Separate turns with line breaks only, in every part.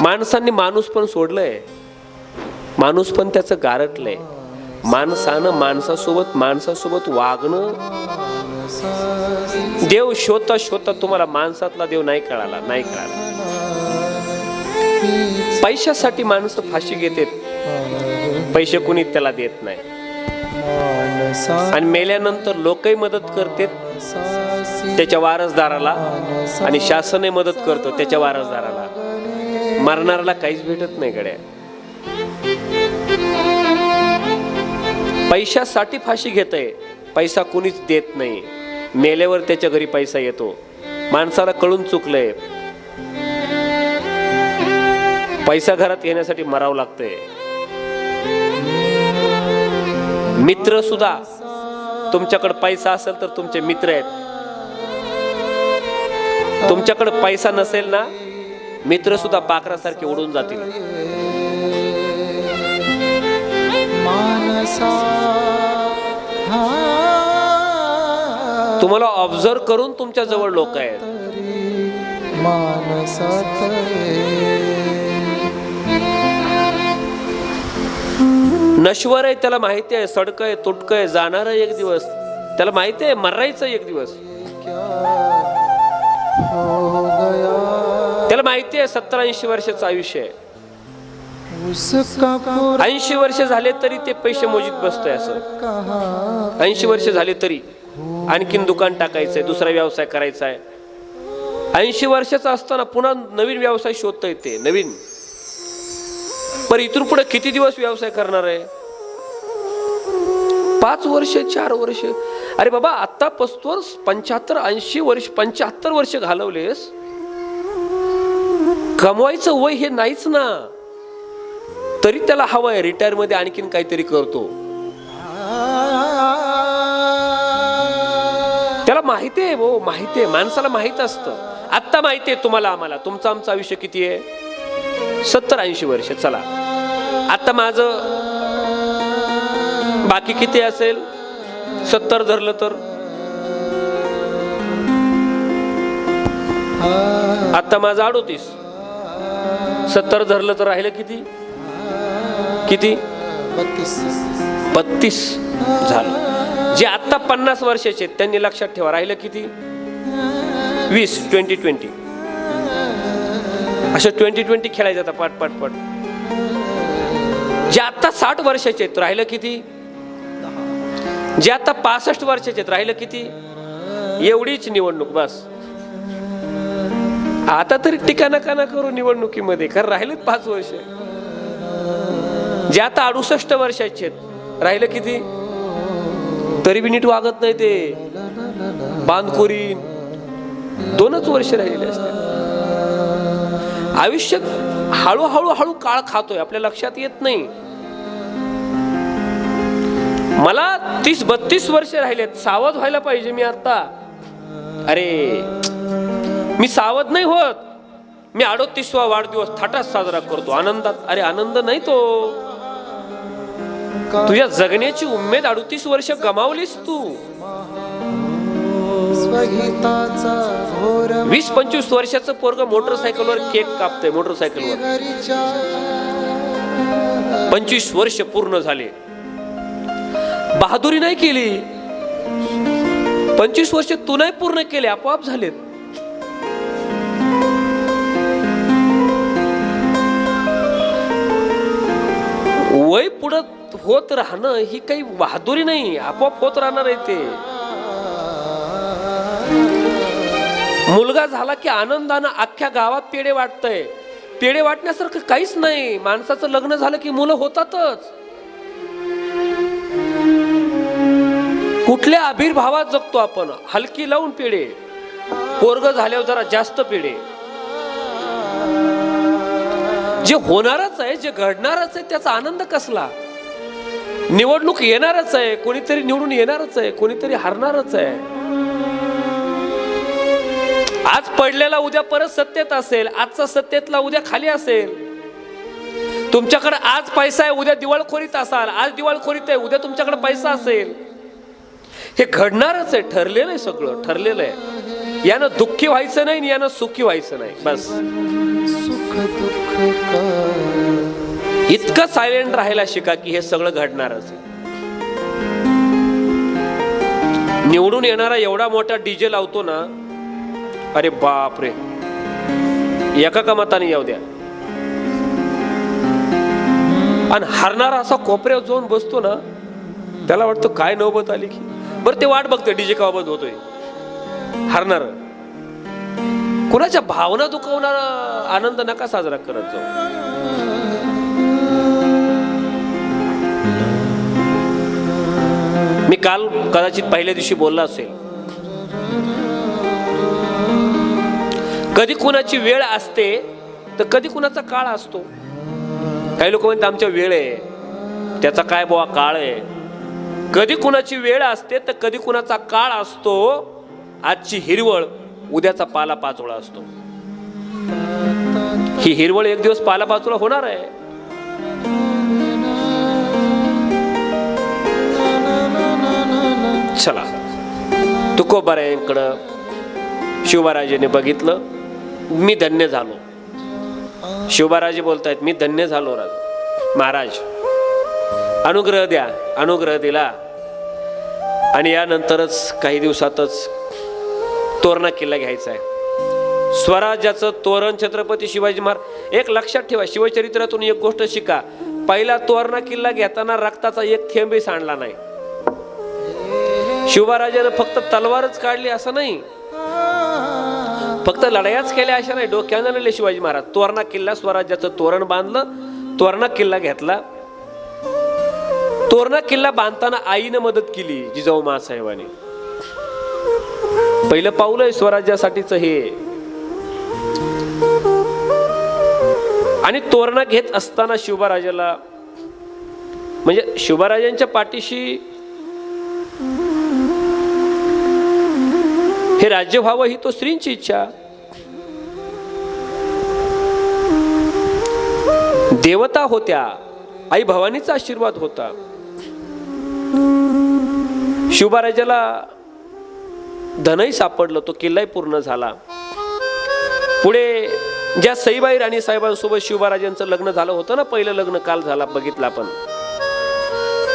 माणसांनी माणूस पण सोडलंय. माणूस पण त्याचं गारटलंय. माणसानं माणसासोबत माणसासोबत वागणं. देव शोधता शोधता तुम्हाला माणसातला देव नाही कळाला नाही कळाला. पैशासाठी माणसं फाशी घेतात. पैसे कुणी त्याला देत नाही. आणि मेल्यानंतर लोकही मदत करतेत त्याच्या वारसदाराला. आणि शासनही मदत करतो त्याच्या वारसदाराला. मरणाऱ्याला काहीच भेटत नाही गड्या. पैशासाठी फाशी घेतय पैसा कुणीच देत नाही. मेल्यावर त्याच्या घरी पैसा येतो. माणसाला कळून चुकलंय. पैसा घरात येण्यासाठी मरावं लागतंय. मित्र सुद्धा तुमच्याकडे पैसा असेल तर तुमचे मित्र आहेत. तुमच्याकडे पैसा नसेल ना मित्र सुद्धा पाखरासारखे उडून जातील. तुम्हाला ऑब्झर्व करून तुमच्या जवळ लोक आहेत. नश्वर आहे त्याला माहिती आहे सडक आहे तुटक आहे जाणार आहे एक दिवस. त्याला माहिती आहे मरायचं एक दिवस. माहिती आहे सत्तर ऐंशी वर्षाचं आयुष्य आहे. ऐंशी वर्ष झाले तरी ते पैसे मोजीत बसतोय असं. ऐंशी वर्ष झाले तरी आणखीन दुकान टाकायचंय दुसरा व्यवसाय करायचा आहे ऐंशी वर्षाचा असताना पुन्हा नवीन व्यवसाय शोधता येते नवीन. पण इथून पुढे किती दिवस व्यवसाय करणार आहे? पाच वर्ष चार वर्ष. अरे बाबा आता पस्तोर पंच्याहत्तर ऐंशी वर्ष पंच्याहत्तर वर्ष घालवलेस कमवायचं वय हे नाहीच ना. तरी त्याला हवंय रिटायरमध्ये आणखीन काहीतरी करतो. त्याला माहिती आहे हो माहिती आहे. माणसाला माहीत असतं. आत्ता माहिती आहे तुम्हाला आम्हाला. तुमचं आमचं आयुष्य किती आहे? सत्तर ऐंशी वर्ष. चला. आता माझं बाकी किती असेल? सत्तर धरलं तर? आता माझं अडोतीस. सत्तर धरलं तर राहिलं किती? किती?
बत्तीस.
बत्तीस झालं. जे आता पन्नास वर्षाचे आहेत त्यांनी लक्षात ठेवा राहिलं किती? वीस ट्वेंटी ट्वेंटी. अशा ट्वेंटी ट्वेंटी खेळायचं आता पाट पाट पाट जे आता साठ वर्षाचे आहेत राहिलं किती? जे आता पासष्ट वर्षाचे आहेत राहिलं किती? एवढीच निवडणूक बस. आता तरी टिका नका ना करू निवडणुकीमध्ये कारण राहिलेत पाच वर्ष. जे आता अडुसष्ट वर्षाचे आहेत राहिलं किती? तरी बी नीट वागत नाही ते. बांधकोरी. दोनच वर्ष राहिलेले असते आयुष्य हळूहळू हळू काळ खातोय आपल्या लक्षात येत नाही. मला तीस बत्तीस वर्ष राहिलेत सावध व्हायला पाहिजे मी आता. अरे मी सावध नाही होत. मी अडोतीसवा वाढदिवस थाटात साजरा करतो. आनंदात अरे आनंद नाही तो. तुझ्या जगण्याची उमेद अडतीस वर्ष गमावलीस तू. वीस पंचवीस वर्षाचं पोरग मोटरसायकलवर केक कापतंय मोटरसायकलवर. पंचवीस वर्ष पूर्ण झाले. बहादुरी नाही केली. पंचवीस वर्ष तू नाही पूर्ण केले आपोआप झालेत. वय पुढं होत राहणं ही काही बहादुरी नाही आपोआप होत राहणार आहे ते. मुलगा झाला की आनंदानं अख्ख्या गावात पेढे वाटतंय. पेढे वाटण्यासारखं काहीच नाही. माणसाचं लग्न झालं की मुलं होतातच. कुठल्या आविर्भावात जगतो आपण? हलकी लावून पेढे. पोरग झाल्यावर जरा जास्त पेढे. जे होणारच आहे जे घडणारच आहे त्याचा आनंद कसला? निवडणूक येणारच आहे कोणीतरी निवडून येणारच आहे कोणीतरी हरणारच आहे. आज पडलेला उद्या परत सत्तेत असेल आजचा सत्तेतला उद्या खाली असेल. तुमच्याकडे आज पैसा आहे उद्या दिवाळखोरीत असाल आज दिवाळखोरीत आहे उद्या तुमच्याकडे पैसा असेल. हे घडणारच आहे ठरलेलं आहे सगळं ठरलेलं आहे. यानं दुःखी व्हायचं नाही आणि यानं सुखी व्हायचं नाही. बस.
सुख
इतकं सायलेंट राहायला शिका की हे सगळं घडणारच निवडून येणारा एवढा मोठा डीजे लावतो ना अरे बाप रे एका का मताने येऊ द्या. आणि हरणारा असा कोपऱ्यावर जाऊन बसतो ना त्याला वाटतं काय नौबत आली की. बरं ते वाट बघतोय डीजे का बंद होतोय? हरणार. कुणाच्या भावना दुखवणारा आनंद नका साजरा करत जाऊ. मी काल कदाचित पहिल्या दिवशी बोलला असेल. कधी कुणाची वेळ असते तर कधी कुणाचा काळ असतो. काही लोक म्हणतात आमच्या वेळ आहे. त्याचा काय बुवा काळ आहे? कधी कुणाची वेळ असते तर कधी कुणाचा काळ असतो आजची हिरवळ उद्याचा पाला पाचोळा असतो. ही हिरवळ एक दिवस पाला पाचोळा होणार आहे. चला तुकोबारायांकडं शिवबाराजेने बघितलं मी धन्य झालो. शिवबाराजे बोलतायत मी धन्य झालो राज. महाराज अनुग्रह द्या अनुग्रह दिला. आणि यानंतरच काही दिवसातच तोरणा किल्ला घ्यायचा आहे. स्वराज्याचं तोरण छत्रपती शिवाजी महाराज एक लक्षात ठेवा शिवचरित्रातून एक गोष्ट शिका. पहिला तोरणा किल्ला घेताना रक्ताचा एक थेंबही सांडला नाही. शिवराजानं फक्त तलवारच काढली असं नाही. फक्त लढायाच केल्या अशा नाही डोक्यानं नेले शिवाजी महाराज. तोरणा किल्ला स्वराज्याचं तोरण बांधलं तोरणा किल्ला घेतला. तोरणा किल्ला बांधताना आईनं मदत केली जिजाऊ महासाहेबांनी पहिलं पाऊल आहे स्वराज्यासाठीच हे. आणि तोरणा घेत असताना शिवबाराजाला म्हणजे शिवबाराजांच्या पाठीशी हे राज्य व्हावं ही तो स्त्रींची इच्छा. देवता होत्या आई भवानीचा आशीर्वाद होता. शिवबाराजाला धनही सापडलं तो किल्लाही पूर्ण झाला. पुढे ज्या सईबाई राणी साहेबांसोबत शिवबाराजांचं लग्न झालं होतं ना पहिलं लग्न काल झाला बघितलं आपण.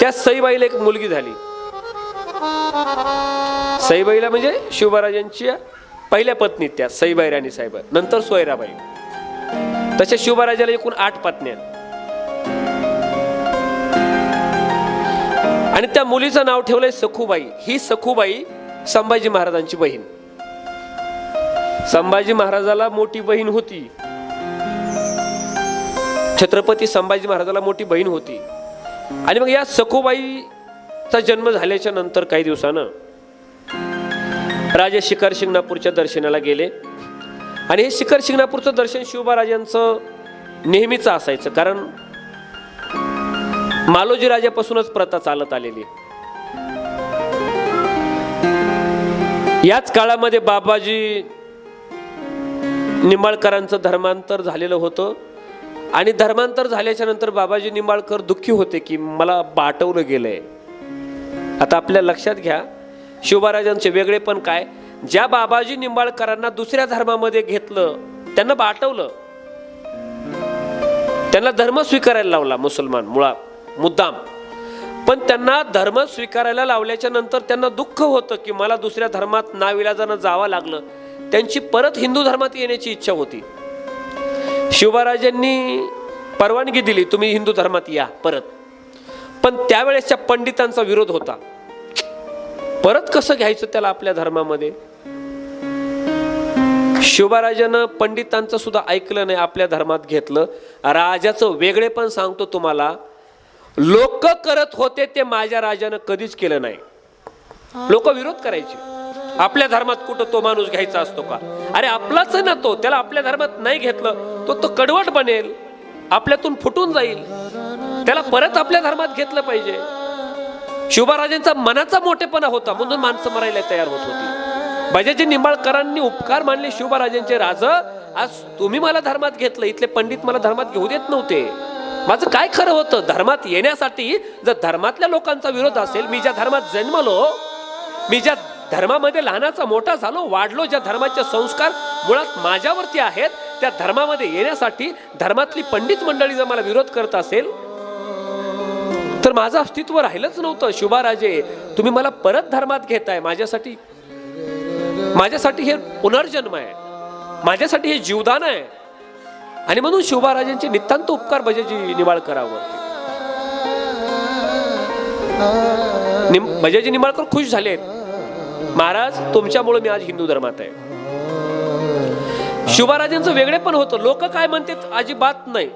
त्या सईबाईला एक मुलगी झाली. सईबाईला म्हणजे शिवबाराजांच्या पहिल्या पत्नी त्या सईबाई राणी साहेब. नंतर सोयराबाई. तसे शिवबाराजाला एकूण आठ पत्न्या आणि त्या मुलीचं नाव ठेवलंय सखूबाई. ही सखूबाई संभाजी महाराजांची बहीण. संभाजी महाराजाला मोठी बहीण होती. छत्रपती संभाजी महाराजाला मोठी बहीण होती. आणि मग या सखोबाईचा जन्म झाल्याच्यानंतर काही दिवसानं राजे शिखर शिंगणापूरच्या दर्शनाला गेले. आणि हे शिखर शिंगणापूरचं दर्शन शिवबाराजांचं नेहमीचं असायचं. कारण मालोजी राजापासूनच प्रथा चालत आलेली. याच काळामध्ये बाबाजी निंबाळकरांचं धर्मांतर झालेलं होतं. आणि धर्मांतर झाल्याच्यानंतर बाबाजी निंबाळकर दुःखी होते की मला बाटवलं गेलंय. आता आपल्या लक्षात घ्या शिवबाराजांचे वेगळे पण काय? ज्या बाबाजी निंबाळकरांना दुसऱ्या धर्मामध्ये घेतलं त्यांना बाटवलं. त्यांना धर्म स्वीकारायला लावला मुसलमान मुळा मुद्दाम. पण त्यांना धर्म स्वीकारायला लावल्याच्या नंतर त्यांना दुःख होतं की मला दुसऱ्या धर्मात नाविलाजानं जावं लागलं. त्यांची परत हिंदू धर्मात येण्याची इच्छा होती. शिवराजांनी परवानगी दिली तुम्ही हिंदू धर्मात या परत. पण त्यावेळेसच्या पंडितांचा विरोध होता. परत कसं घ्यायचं त्याला आपल्या धर्मामध्ये? शिवराजानं पंडितांचं सुद्धा ऐकलं नाही आपल्या धर्मात घेतलं. राजाचं वेगळेपण सांगतो तुम्हाला लोक करत होते ते माझ्या राजानं कधीच केलं नाही. लोक विरोध करायचे. आपल्या धर्मात कुठं तो माणूस घ्यायचा असतो का? अरे आपलाच आहे ना तो. त्याला आपल्या धर्मात नाही घेतलं तो तो कडवट बनेल. आपल्यातून फुटून जाईल. त्याला परत आपल्या धर्मात घेतलं पाहिजे. शिवबाराजांचा मनाचा मोठेपणा होता म्हणून माणसं मरायला तयार होत होती. बजाजी निंबाळकरांनी उपकार मानले शिवबाराजांचे राज आज तुम्ही मला धर्मात घेतलं. इथले पंडित मला धर्मात घेऊ देत नव्हते. माझं काय खरं होतं? धर्मात येण्यासाठी जर धर्मातल्या लोकांचा विरोध असेल मी ज्या धर्मात जन्मलो मी ज्या धर्मामध्ये लहानाचा मोठा झालो वाढलो ज्या धर्माचे संस्कार मुळात माझ्यावरती आहेत त्या धर्मामध्ये येण्यासाठी धर्मातली पंडित मंडळी जर मला विरोध करत असेल तर माझं अस्तित्व राहिलंच नव्हतं. शुभाराजे तुम्ही मला परत धर्मात घेताय. माझ्यासाठी माझ्यासाठी हे पुनर्जन्म आहे. माझ्यासाठी हे जीवदान आहे. आणि म्हणून शिवबाराजांचे नितांत उपकार भजजी निवाळ करावं. निम भजाजी निंबाळकर खुश झालेत. महाराज तुमच्यामुळे मी आज हिंदू धर्मात आहे. शिवबाराजांचं वेगळे पण होतं. लोक काय म्हणतात अजिबात नाही.